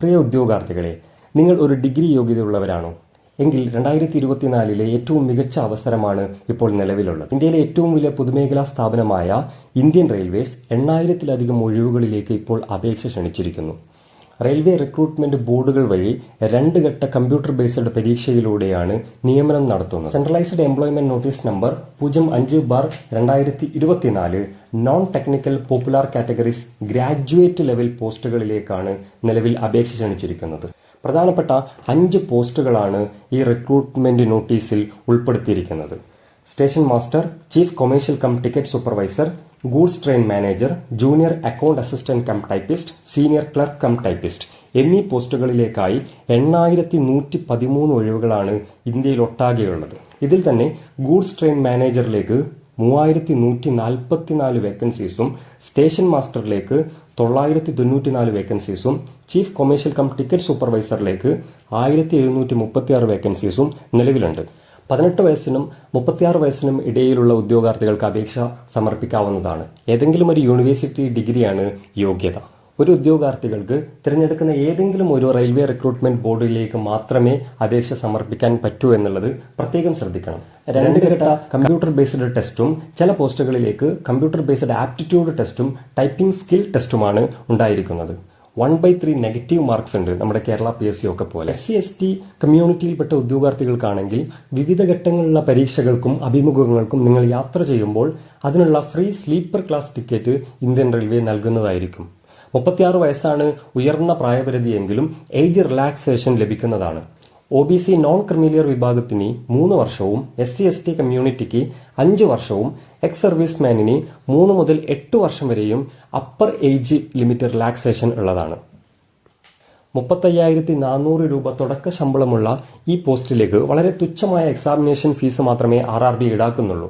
പ്രിയ ഉദ്യോഗാർത്ഥികളെ നിങ്ങൾ ഒരു ഡിഗ്രി യോഗ്യതയുള്ളവരാണോ? എങ്കിൽ രണ്ടായിരത്തി ഇരുപത്തിനാലിലെ ഏറ്റവും മികച്ച അവസരമാണ് ഇപ്പോൾ നിലവിലുള്ളത്. ഇന്ത്യയിലെ ഏറ്റവും വലിയ പൊതുമേഖലാ സ്ഥാപനമായ ഇന്ത്യൻ റെയിൽവേസ് എണ്ണായിരത്തിലധികം ഒഴിവുകളിലേക്ക് ഇപ്പോൾ അപേക്ഷ ക്ഷണിച്ചിരിക്കുന്നു. റെയിൽവേ റിക്രൂട്ട്മെന്റ് ബോർഡുകൾ വഴി രണ്ട് ഘട്ട കമ്പ്യൂട്ടർ ബേസ്ഡ് പരീക്ഷയിലൂടെയാണ് നിയമനം നടത്തുന്നത്. സെൻട്രലൈസ്ഡ് എംപ്ലോയ്മെന്റ് നോട്ടീസ് നമ്പർ പൂജ്യം അഞ്ച് ബാർ രണ്ടായിരത്തി ഇരുപത്തിനാല് non technical popular categories graduate level പോസ്റ്റുകളിലേക്കാണ് നിലവിൽ അപേക്ഷ ക്ഷണിച്ചിരിക്കുന്നത്. പ്രധാനപ്പെട്ട അഞ്ച് പോസ്റ്റുകളാണ് ഈ റിക്രൂട്ട്മെന്റ് നോട്ടീസിൽ ഉൾപ്പെടുത്തിയിരിക്കുന്നത്. Station master chief commercial cum ticket supervisor goods train manager junior account assistant cum typist senior clerk cum typist എന്നീ പോസ്റ്റുകളിലേക്കായി എണ്ണായിരത്തി നൂറ്റി പതിമൂന്ന് ഒഴിവുകളാണ് ഇന്ത്യയിൽ ഒട്ടാകെയുള്ളത്. ഇതിൽ തന്നെ ഗൂഡ്സ് ട്രെയിൻ മാനേജറിലേക്ക് മൂവായിരത്തി നൂറ്റി നാൽപ്പത്തിനാല് വേക്കൻസീസും സ്റ്റേഷൻ മാസ്റ്ററിലേക്ക് തൊള്ളായിരത്തി തൊണ്ണൂറ്റിനാല് വേക്കൻസീസും ചീഫ് കൊമേഴ്ഷ്യൽ കം ടിക്കറ്റ് സൂപ്പർവൈസറിലേക്ക് ആയിരത്തി എഴുന്നൂറ്റി മുപ്പത്തിയാറ് വേക്കൻസീസും നിലവിലുണ്ട്. പതിനെട്ട് വയസ്സിനും മുപ്പത്തിയാറ് വയസ്സിനും ഇടയിലുള്ള ഉദ്യോഗാർത്ഥികൾക്ക് അപേക്ഷ സമർപ്പിക്കാവുന്നതാണ്. ഏതെങ്കിലും ഒരു യൂണിവേഴ്സിറ്റി ഡിഗ്രിയാണ് യോഗ്യത. ഒരു ഉദ്യോഗാർത്ഥികൾക്ക് തിരഞ്ഞെടുക്കുന്ന ഏതെങ്കിലും ഒരു റെയിൽവേ റിക്രൂട്ട്മെന്റ് ബോർഡിലേക്ക് മാത്രമേ അപേക്ഷ സമർപ്പിക്കാൻ പറ്റൂ എന്നുള്ളത് പ്രത്യേകം ശ്രദ്ധിക്കണം. രണ്ട് ഘട്ട കമ്പ്യൂട്ടർ ബേസ്ഡ് ടെസ്റ്റും ചില പോസ്റ്റുകളിലേക്ക് കമ്പ്യൂട്ടർ ബേസ്ഡ് ആപ്റ്റിറ്റ്യൂഡ് ടെസ്റ്റും ടൈപ്പിംഗ് സ്കിൽ ടെസ്റ്റുമാണ് ഉണ്ടായിരിക്കുന്നത്. One by three negative marks ഉണ്ട് നമ്മുടെ കേരള പി എസ് സി ഒക്കെ പോലെ. എസ് സി എസ് ടി കമ്മ്യൂണിറ്റിയിൽപ്പെട്ട ഉദ്യോഗാർത്ഥികൾക്കാണെങ്കിൽ വിവിധ ഘട്ടങ്ങളിലുള്ള പരീക്ഷകൾക്കും അഭിമുഖങ്ങൾക്കും നിങ്ങൾ യാത്ര ചെയ്യുമ്പോൾ അതിനുള്ള free sleeper class ticket Indian railway നൽകുന്നതായിരിക്കും. മുപ്പത്തിയാറ് വയസ്സാണ് ഉയർന്ന പ്രായപരിധിയെങ്കിലും ഏജ് റിലാക്സേഷൻ ലഭിക്കുന്നതാണ്. O B C non creamy layer വിഭാഗത്തിന് മൂന്ന് വർഷവും എസ് സി എസ് ടി കമ്മ്യൂണിറ്റിക്ക് അഞ്ച് വർഷവും എക്സ് സർവീസ് മാനിന് മൂന്ന് മുതൽ എട്ട് വർഷം വരെയും അപ്പർ ഏജ് ലിമിറ്റ് റിലാക്സേഷൻ ഉള്ളതാണ്. മുപ്പത്തയ്യായിരത്തി നാനൂറ് രൂപ തുടക്ക ശമ്പളമുള്ള ഈ പോസ്റ്റിലേക്ക് വളരെ തുച്ഛമായ എക്സാമിനേഷൻ ഫീസ് മാത്രമേ R R B ഈടാക്കുന്നുള്ളൂ.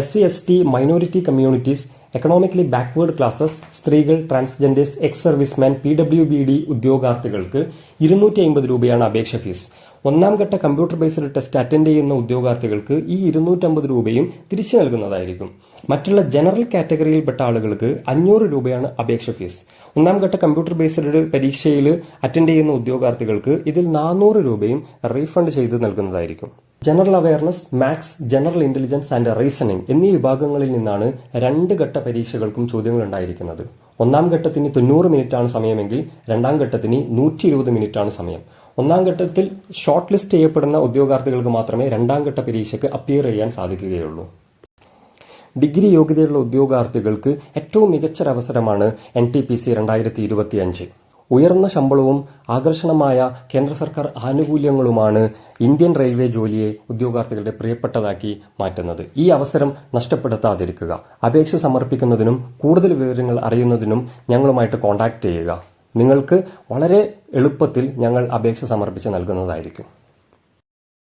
S C S T minority communities economically backward classes സ്ത്രീകൾ transgenders ex serviceman P W B D ഉദ്യോഗാർത്ഥികൾക്ക് ഇരുന്നൂറ്റി അമ്പത് രൂപയാണ് അപേക്ഷ ഫീസ് ഒന്നാം ഘട്ട കമ്പ്യൂട്ടർ ബേസ്ഡ് ടെസ്റ്റ് അറ്റൻഡ് ചെയ്യുന്ന ഉദ്യോഗാർത്ഥികൾക്ക് ഈ ഇരുന്നൂറ്റമ്പത് രൂപയും തിരിച്ചു നൽകുന്നതായിരിക്കും. മറ്റുള്ള ജനറൽ കാറ്റഗറിയിൽപ്പെട്ട ആളുകൾക്ക് അഞ്ഞൂറ് രൂപയാണ് അപേക്ഷ ഫീസ് ഒന്നാം ഘട്ട കമ്പ്യൂട്ടർ ബേസ്ഡ് പരീക്ഷയിൽ അറ്റൻഡ് ചെയ്യുന്ന ഉദ്യോഗാർത്ഥികൾക്ക് ഇതിൽ നാനൂറ് രൂപയും റീഫണ്ട് ചെയ്ത് നൽകുന്നതായിരിക്കും. General awareness maths general intelligence and reasoning എന്നീ വിഭാഗങ്ങളിൽ നിന്നാണ് രണ്ട് ഘട്ട പരീക്ഷകൾക്കും ചോദ്യങ്ങൾ ഉണ്ടായിരിക്കുന്നത്. ഒന്നാം ഘട്ടത്തിന് തൊണ്ണൂറ് മിനിറ്റാണ് സമയമെങ്കിൽ രണ്ടാം ഘട്ടത്തിന് നൂറ്റി ഇരുപത് മിനിറ്റാണ് സമയം. ഒന്നാം ഘട്ടത്തിൽ ഷോർട്ട് ലിസ്റ്റ് ചെയ്യപ്പെടുന്ന ഉദ്യോഗാർത്ഥികൾക്ക് മാത്രമേ രണ്ടാം ഘട്ട പരീക്ഷയ്ക്ക് അപ്പിയർ ചെയ്യാൻ സാധിക്കുകയുള്ളൂ. ഡിഗ്രി യോഗ്യതയുള്ള ഉദ്യോഗാർത്ഥികൾക്ക് ഏറ്റവും മികച്ചൊരവസരമാണ് എൻ ടി പി സി രണ്ടായിരത്തി ഇരുപത്തിയഞ്ച് ഉയർന്ന ശമ്പളവും ആകർഷണമായ കേന്ദ്ര സർക്കാർ ആനുകൂല്യങ്ങളുമാണ് ഇന്ത്യൻ റെയിൽവേ ജോലിയെ ഉദ്യോഗാർത്ഥികളുടെ പ്രിയപ്പെട്ടതാക്കി മാറ്റുന്നത്. ഈ അവസരം നഷ്ടപ്പെടുത്താതിരിക്കുക. അപേക്ഷ സമർപ്പിക്കുന്നതിനും കൂടുതൽ വിവരങ്ങൾ അറിയുന്നതിനും ഞങ്ങളുമായിട്ട് കോൺടാക്ട് ചെയ്യുക. നിങ്ങൾക്ക് വളരെ എളുപ്പത്തിൽ ഞങ്ങൾ അപേക്ഷ സമർപ്പിച്ച് നൽകുന്നതായിരിക്കും.